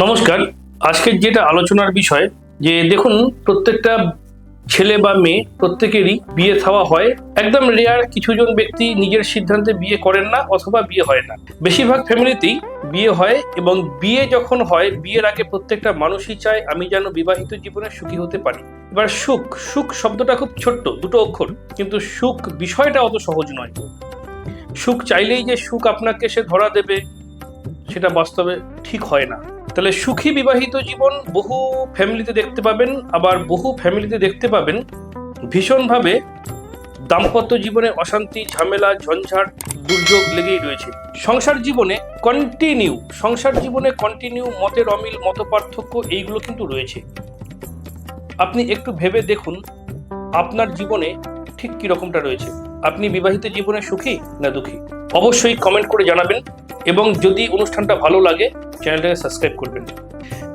নমস্কার। আজকের যেটা আলোচনার বিষয়, যে দেখুন, প্রত্যেকটা ছেলে বা মেয়ে প্রত্যেকেরই বিয়ে থাওয়া হয়। একদম রেয়ার কিছুজন ব্যক্তি নিজের সিদ্ধান্তে বিয়ে করেন না অথবা বিয়ে হয় না। বেশিরভাগ ফ্যামিলিতেই বিয়ে হয় এবং বিয়ে যখন হয়, বিয়ের আগে প্রত্যেকটা মানুষই চায় আমি যেন বিবাহিত জীবনে সুখী হতে পারি। এবার সুখ সুখ শব্দটা খুব ছোট্ট, দুটো অক্ষর, কিন্তু সুখ বিষয়টা অত সহজ নয়। সুখ চাইলেই যে সুখ আপনাকে সে ধরা দেবে, সেটা বাস্তবে ঠিক হয় না। তাহলে সুখী বিবাহিত জীবন বহু ফ্যামিলিতে দেখতে পাবেন, আবার বহু ফ্যামিলিতে দেখতে পাবেন ভীষণভাবে দাম্পত্য জীবনে অশান্তি, ঝামেলা, ঝঞ্ঝাট, দুর্যোগ লেগেই রয়েছে। সংসার জীবনে কন্টিনিউ সংসার জীবনে কন্টিনিউ মতের অমিল মত পার্থক্য এইগুলো কিন্তু রয়েছে। আপনি একটু ভেবে দেখুন, আপনার জীবনে ঠিক কি রকমটা রয়েছে? আপনি বিবাহিত জীবনে সুখী না দুঃখী? অবশ্যই কমেন্ট করে জানাবেন। এবং যদি অনুষ্ঠানটা ভালো লাগে, চ্যানেলটাকে সাবস্ক্রাইব করবেন।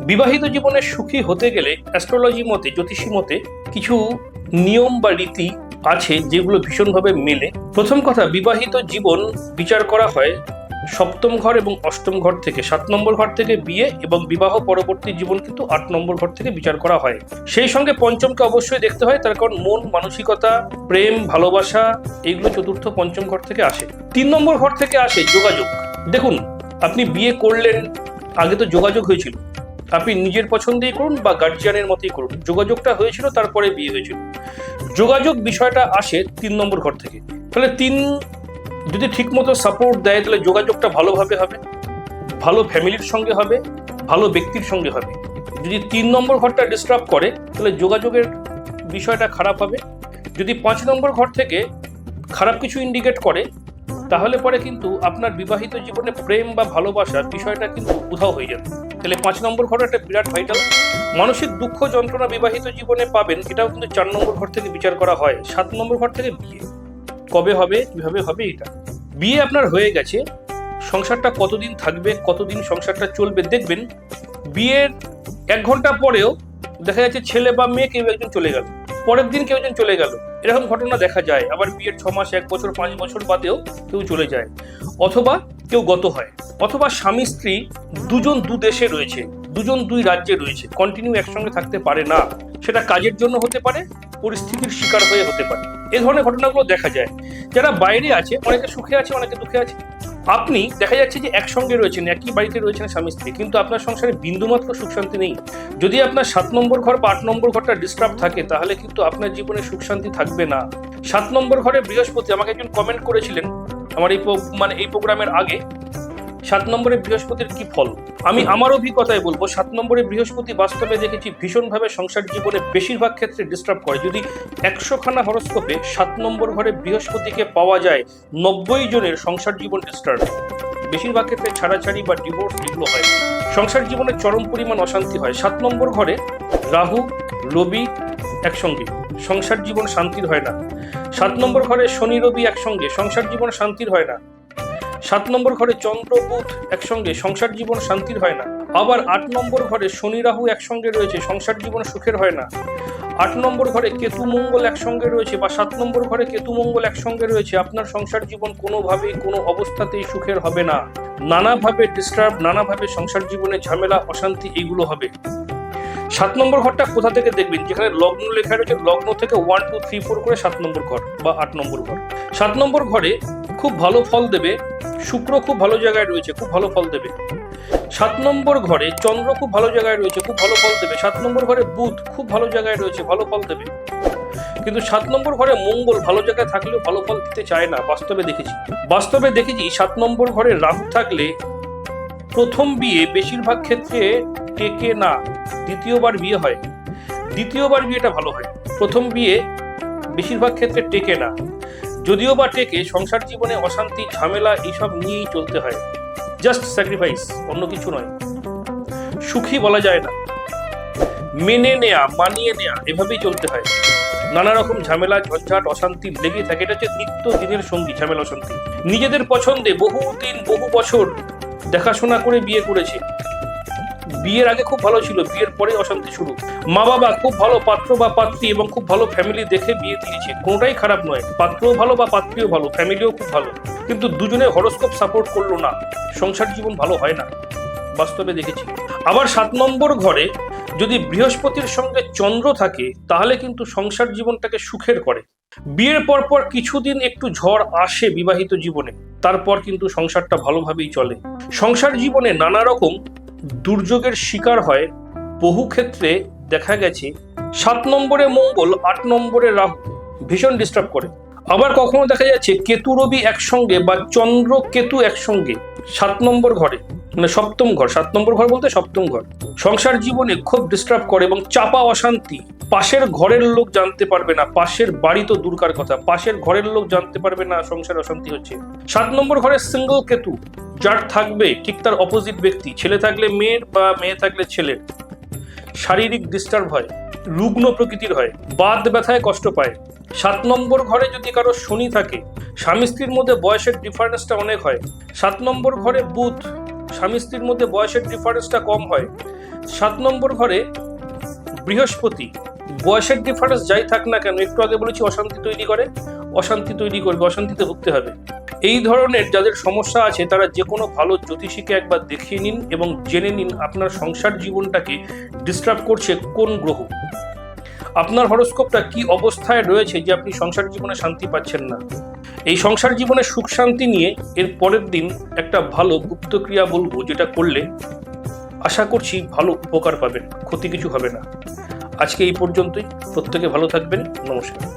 বিবাহিত জীবনে সুখী হতে গেলে অ্যাস্ট্রোলজি মতে, জ্যোতিষী মতে কিছু নিয়ম বা রীতি আছে যেগুলো ভীষণভাবে মেলে। প্রথম কথা, বিবাহিত জীবন বিচার করা হয় সপ্তম ঘর এবং অষ্টম ঘর থেকে। সাত নম্বর ঘর থেকে বিয়ে এবং বিবাহ পরবর্তী জীবন কিন্তু আট নম্বর ঘর থেকে বিচার করা হয়। সেই সঙ্গে পঞ্চমকে অবশ্যই দেখতে হয়, তার কারণ মন, মানসিকতা, প্রেম, ভালোবাসা এইগুলো চতুর্থ, পঞ্চম ঘর থেকে আসে। তিন নম্বর ঘর থেকে আসে যোগাযোগ। দেখুন, আপনি বিয়ে করলেন, আগে তো যোগাযোগ হয়েছিল। আপনি নিজের পছন্দেই করুন বা গার্জিয়ানের মতোই করুন। যোগাযোগটা হয়েছিল, তারপরে বিয়ে হয়েছিল। যোগাযোগ বিষয়টা আসে তিন নম্বর ঘর থেকে। তাহলে তিন, যদি ঠিকমতো সাপোর্ট দেয়, তাহলে যোগাযোগটা ভালোভাবে হবে, ভালো ফ্যামিলির সঙ্গে হবে, ভালো ব্যক্তির সঙ্গে হবে। যদি তিন নম্বর ঘরটা ডিস্টার্ব করে, তাহলে যোগাযোগের বিষয়টা খারাপ হবে। যদি পাঁচ নম্বর ঘর থেকে খারাপ কিছু ইন্ডিকেট করে তাহলে পরে কিন্তু আপনার বিবাহিত জীবনে প্রেম বা ভালোবাসার বিষয়টা কিন্তু উধাও হয়ে যাবে। তাহলে পাঁচ নম্বর ঘর একটা বিরাট ভাইটাল মানসিক দুঃখ যন্ত্রণা বিবাহিত জীবনে পাবেন, এটাও কিন্তু চার নম্বর ঘর থেকে বিচার করা হয়। সাত নম্বর ঘর থেকে বিয়ে। কবে হবে, কীভাবে হবে এটা? বিয়ে আপনার হয়ে গেছে, সংসারটা কতদিন থাকবে, কতদিন সংসারটা চলবে দেখবেন। বিয়ের এক ঘণ্টা পরেও দেখা যাচ্ছে ছেলে বা মেয়ে কেউ একজন চলে গেল। পরের দিন কেউ একজন চলে গেল। এরকম ঘটনা দেখা যায়। আবার বিয়ের ছ মাস, এক বছর, পাঁচ বছর বাদেও কেউ চলে যায়। অথবা কেউ গত হয়। অথবা স্বামী, স্ত্রী দুজন দু দেশে রয়েছে, দুজন দুই রাজ্যে রয়েছে। কন্টিনিউ একসঙ্গে থাকতে পারে না। সেটা কাজের জন্য হতে পারে, পরিস্থিতির শিকার হয়ে হতে পারে। এ ধরনের ঘটনাগুলো দেখা যায়। যারা বাইরে আছে, অনেকে সুখে আছে, অনেকে দুঃখে আছে। আপনি দেখা যাচ্ছে যে একসঙ্গে রয়েছেন, একই বাড়িতে রয়েছেন স্বামী, স্ত্রী, কিন্তু আপনার সংসারে বিন্দুমাত্র সুখ শান্তি নেই। যদি আপনার সাত নম্বর ঘর বা আট নম্বর ঘরটা ডিস্টার্ব থাকে, তাহলে কিন্তু আপনার জীবনে সুখ শান্তি থাকবে না। সাত নম্বর ঘরে বৃহস্পতি আমাকে একজন কমেন্ট করেছিলেন আমার এই মানে এই প্রোগ্রামের আগে। সাত নম্বরে বৃহস্পতির কি ফল? আমি আমার অভিজ্ঞতায় বলব, সাত নম্বরে বৃহস্পতি বাস্তবে দেখেছি ভীষণভাবে সংসার জীবনে বেশিরভাগ ক্ষেত্রে ডিস্টার্ব করে। যদি একশো খানা হরস্কোপে সাত নম্বর ঘরে বৃহস্পতিকে পাওয়া যায়, নব্বই জনের সংসার জীবন ডিস্টার্ব বেশিরভাগ ক্ষেত্রে ছাড়াছাড়ি বা ডিভোর্স এগুলো হয়। সংসার জীবনে চরম পরিমাণ অশান্তি হয়। সাত নম্বর ঘরে রাহু, রবি একসঙ্গে। সংসার জীবন শান্তির হয় না। সাত নম্বর ঘরে শনি, রবি একসঙ্গে। সংসার জীবন শান্তির হয় না। সাত নম্বর ঘরে চন্দ্র, বুধ একসঙ্গে। সংসার জীবন শান্তির হয় না। আবার আট নম্বর ঘরে শনি, রাহু একসঙ্গে রয়েছে। সংসার জীবন সুখের হয় না। আট নম্বর ঘরে কেতু মঙ্গল একসঙ্গে রয়েছে বা সাত নম্বর ঘরে কেতু মঙ্গল একসঙ্গে রয়েছে, আপনার সংসার জীবন কোনোভাবেই কোনো অবস্থাতেই সুখের হবে না। নানাভাবে ডিস্টার্ব নানাভাবে সংসার জীবনে ঝামেলা, অশান্তি এইগুলো হবে। সাত নম্বর ঘরটা কোথা থেকে দেখবেন? যেখানে লগ্ন লেখা রয়েছে, লগ্ন থেকে ওয়ান টু থ্রি ফোর করে সাত নম্বর ঘর বা আট নম্বর ঘর। সাত নম্বর ঘরে খুব ভালো ফল দেবে, শুক্র খুব ভালো জায়গায় রয়েছে, খুব ভালো ফল দেবে। সাত নম্বর ঘরে চন্দ্র খুব ভালো জায়গায় রয়েছে, খুব ভালো ফল দেবে। সাত নম্বর ঘরে বুধ খুব ভালো জায়গায় রয়েছে, ভালো ফল দেবে। কিন্তু সাত নম্বর ঘরে মঙ্গল ভালো জায়গায় থাকলেও ভালো ফল দিতে চায় না, বাস্তবে দেখেছি। বাস্তবে দেখেছি, সাত নম্বর ঘরে রাহু থাকলে প্রথম বিয়ে বেশিরভাগ ক্ষেত্রে টেকে না, দ্বিতীয়বার বিয়ে হয়। দ্বিতীয়বার বিয়েটা ভালো হয়। প্রথম বিয়ে বেশিরভাগ ক্ষেত্রে টেকে না। যদিও বা টেকে, সংসার জীবনে অশান্তি, ঝামেলা, এইসব নিয়েই চলতে হয়। জাস্ট স্যাক্রিফাইস অন্য কিছু নয়। সুখী বলা যায় না। মেনে নেয়া, মানিয়ে নেয়া, এভাবেই চলতে হয়। নানা রকম ঝামেলা, ঝঞ্ঝাট, অশান্তি লেগে থাকে। এটা হচ্ছে নিত্য দিনের সঙ্গী, ঝামেলা, অশান্তি। নিজেদের পছন্দে বহু দিন বহু বছর দেখাশোনা করে বিয়ে করেছে। বিয়ের আগে খুব ভালো ছিল, বিয়ের পরে অশান্তি শুরু। মা বাবা খুব ভালো পাত্র বা পাত্রী এবং খুব ভালো ফ্যামিলি দেখে বিয়ে দিয়েছে। কোনোটাই খারাপ নয়। পাত্রও ভালো বা পাত্রীও ভালো ফ্যামিলিও খুব ভালো। কিন্তু দুজনে হরস্কোপ সাপোর্ট করল না। সংসার জীবন ভালো হয় না, বাস্তবে দেখেছি। আবার সাত নম্বর ঘরে যদি বৃহস্পতির সঙ্গে চন্দ্র থাকে, তাহলে কিন্তু সংসার জীবনটাকে সুখের করে। বিয়ের পর পর কিছুদিন একটু ঝড় আসে বিবাহিত জীবনে, তারপর কিন্তু সংসারটা ভালোভাবেই চলে। সংসার জীবনে নানা রকম দুর্যোগের শিকার হয়। বহু ক্ষেত্রে দেখা গেছে, সাত নম্বরে মঙ্গল, আট নম্বরে রাহু ভীষণ ডিস্টার্ব করে। আবার কখনো দেখা যাচ্ছে কেতু রবি একসঙ্গে বা চন্দ্র কেতু একসঙ্গে সাত নম্বর ঘরে মানে সপ্তম ঘর, সাত নম্বর ঘর বলতে সপ্তম ঘর, সংসার জীবনে খুব ডিস্টার্ব করে এবং চাপা অশান্তি। পাশের ঘরের লোক জানতে পারবে না, পাশের বাড়ি তো দূরকার কথা, পাশের ঘরের লোক জানতে পারবে না সংসার অশান্তি হচ্ছে। সাত নম্বর ঘরে সিঙ্গল কেতু, যার থাকবে ঠিক তার অপোজিট ব্যক্তি, ছেলে থাকলে মেয়ের বা মেয়ে থাকলে ছেলের। শারীরিক ডিস্টার্ব হয়, রুগ্ন প্রকৃতির হয় বাদ ব্যথায় কষ্ট পায় সাত নম্বর ঘরে যদি কারও শনি থাকে, স্বামী স্ত্রীর মধ্যে বয়সের ডিফারেন্সটা অনেক হয়। সাত নম্বর ঘরে বুধ, স্বামী স্ত্রীর মধ্যে বয়সের ডিফারেন্সটা কম হয়। সাত নম্বর ঘরে বৃহস্পতি, বয়সের ডিফারেন্স যাই থাক না কেন, একটু আগে বলেছি অশান্তি তৈরি করে, অশান্তি তৈরি করবে, অশান্তিতে ভুগতে হবে। এই ধরনের যাদের সমস্যা আছে, তারা যে কোনো ভালো জ্যোতিষীকে একবার দেখিয়ে নিন এবং জেনে নিন আপনার সংসার জীবনটাকে ডিস্টার্ব করছে কোন গ্রহ। আপনার হরস্কোপটা কি অবস্থায় রয়েছে যে আপনি সংসার জীবনে শান্তি পাচ্ছেন না? এই সংসার জীবনে সুখ শান্তি নিয়ে এর পরের দিন একটা ভালো গুপ্তক্রিয়া বলব যেটা করলে আশা করছি ভালো উপকার পাবেন, ক্ষতি কিছু হবে না। আজকে এই পর্যন্তই। প্রত্যেকে ভালো থাকবেন। নমস্কার।